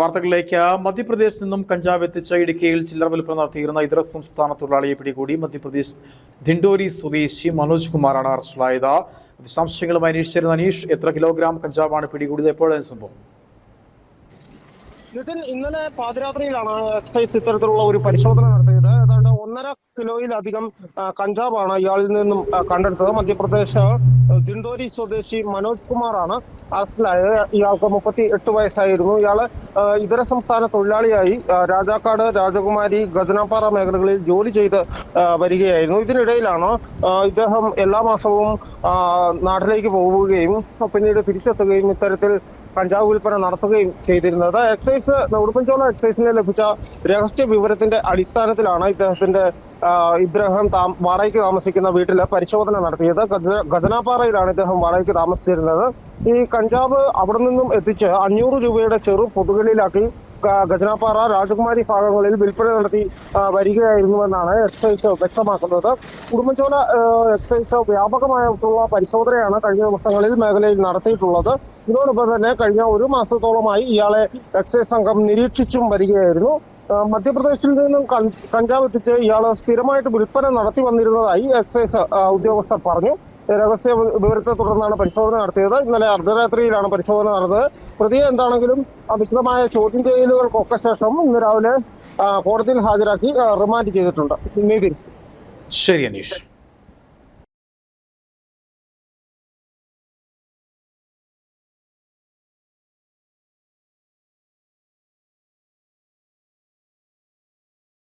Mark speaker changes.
Speaker 1: വാർത്തകളിലേക്ക് മധ്യപ്രദേശിൽ നിന്നും കഞ്ചാവ് എത്തിച്ച ഇടുക്കിയിൽ ചില്ലറ വിൽപ്പന നടത്തിയിരുന്ന ഇതര സംസ്ഥാന തൊഴിലാളിയെ പിടികൂടി മധ്യപ്രദേശ് ദിണ്ടോരി സ്വദേശി മനോജ് കുമാറാണ് അറസ്റ്റിലായത്. വിശദാംശങ്ങളുമായി അന്വേഷിച്ചിരുന്ന അനീഷ് എത്ര കിലോഗ്രാം കഞ്ചാവാണ് പിടികൂടിയത്? എപ്പോഴാണ് സംഭവം?
Speaker 2: നിതിൻ ഇന്നലെ പാതിരാത്രിയിലാണ് എക്സൈസ് ഇത്തരത്തിലുള്ള ഒരു പരിശോധന നടത്തിയത്. ഒന്നര കിലോയിലധികം കഞ്ചാവാണ് ഇയാളിൽ നിന്നും കണ്ടെടുത്തത്. മധ്യപ്രദേശ് ദിണ്ടോരി സ്വദേശി മനോജ് കുമാറാണ് അറസ്റ്റിലായത്. ഇയാൾക്ക് മുപ്പത്തി എട്ട് വയസ്സായിരുന്നു. ഇയാൾ ഇതര സംസ്ഥാന തൊഴിലാളിയായി രാജാക്കാട് രാജകുമാരി ഗജനാപ്പാറ മേഖലകളിൽ ജോലി ചെയ്ത് വരികയായിരുന്നു. ഇതിനിടയിലാണ് ഇദ്ദേഹം എല്ലാ മാസവും നാട്ടിലേക്ക് പോവുകയും പിന്നീട് തിരിച്ചെത്തുകയും ഇത്തരത്തിൽ കഞ്ചാവ് വിൽപ്പന നടത്തുകയും ചെയ്തിരുന്നത്. എക്സൈസ് ഉടുപ്പൻചോള എക്സൈസിന് ലഭിച്ച രഹസ്യ വിവരത്തിന്റെ അടിസ്ഥാനത്തിലാണ് ഇദ്ദേഹത്തിന്റെ ഇദ്ദേഹം താം- വാടകയ്ക്ക് താമസിക്കുന്ന വീട്ടിൽ പരിശോധന നടത്തിയത്. ഖജനാപ്പാറയിലാണ് ഇദ്ദേഹം വാടകയ്ക്ക് താമസിച്ചിരുന്നത്. ഈ കഞ്ചാവ് അവിടെ നിന്നും എത്തിച്ച് അഞ്ഞൂറ് രൂപയുടെ ചെറു പൊതുകളിലാക്കി ഗജനാപ്പാറ രാജകുമാരി ഭാഗങ്ങളിൽ വിൽപ്പന നടത്തി വരികയായിരുന്നുവെന്നാണ് എക്സൈസ് വ്യക്തമാക്കുന്നത്. കുടുംബച്ചോല എക്സൈസ് വ്യാപകമായിട്ടുള്ള പരിശോധനയാണ് കഴിഞ്ഞ ദിവസങ്ങളിൽ മേഖലയിൽ നടത്തിയിട്ടുള്ളത്. ഇതോടൊപ്പം തന്നെ കഴിഞ്ഞ ഒരു മാസത്തോളമായി ഇയാളെ എക്സൈസ് സംഘം നിരീക്ഷിച്ചും വരികയായിരുന്നു. മധ്യപ്രദേശിൽ നിന്നും കഞ്ചാവ് എത്തിച്ച് ഇയാൾ സ്ഥിരമായിട്ട് വിൽപ്പന നടത്തി വന്നിരുന്നതായി എക്സൈസ് ഉദ്യോഗസ്ഥർ പറഞ്ഞു. രഹസ്യ വിവരത്തെ തുടർന്നാണ് പരിശോധന നടത്തിയത്. ഇന്നലെ അർദ്ധരാത്രിയിലാണ് പരിശോധന നടന്നത്. പ്രതിയെ എന്താണെങ്കിലും വിശദമായ ചോദ്യം ചെയ്യലുകൾക്കൊക്കെ ശേഷം ഇന്ന് രാവിലെ കോടതിയിൽ ഹാജരാക്കി റിമാൻഡ് ചെയ്തിട്ടുണ്ട്. നീതി.
Speaker 1: ശരി അനീഷ്.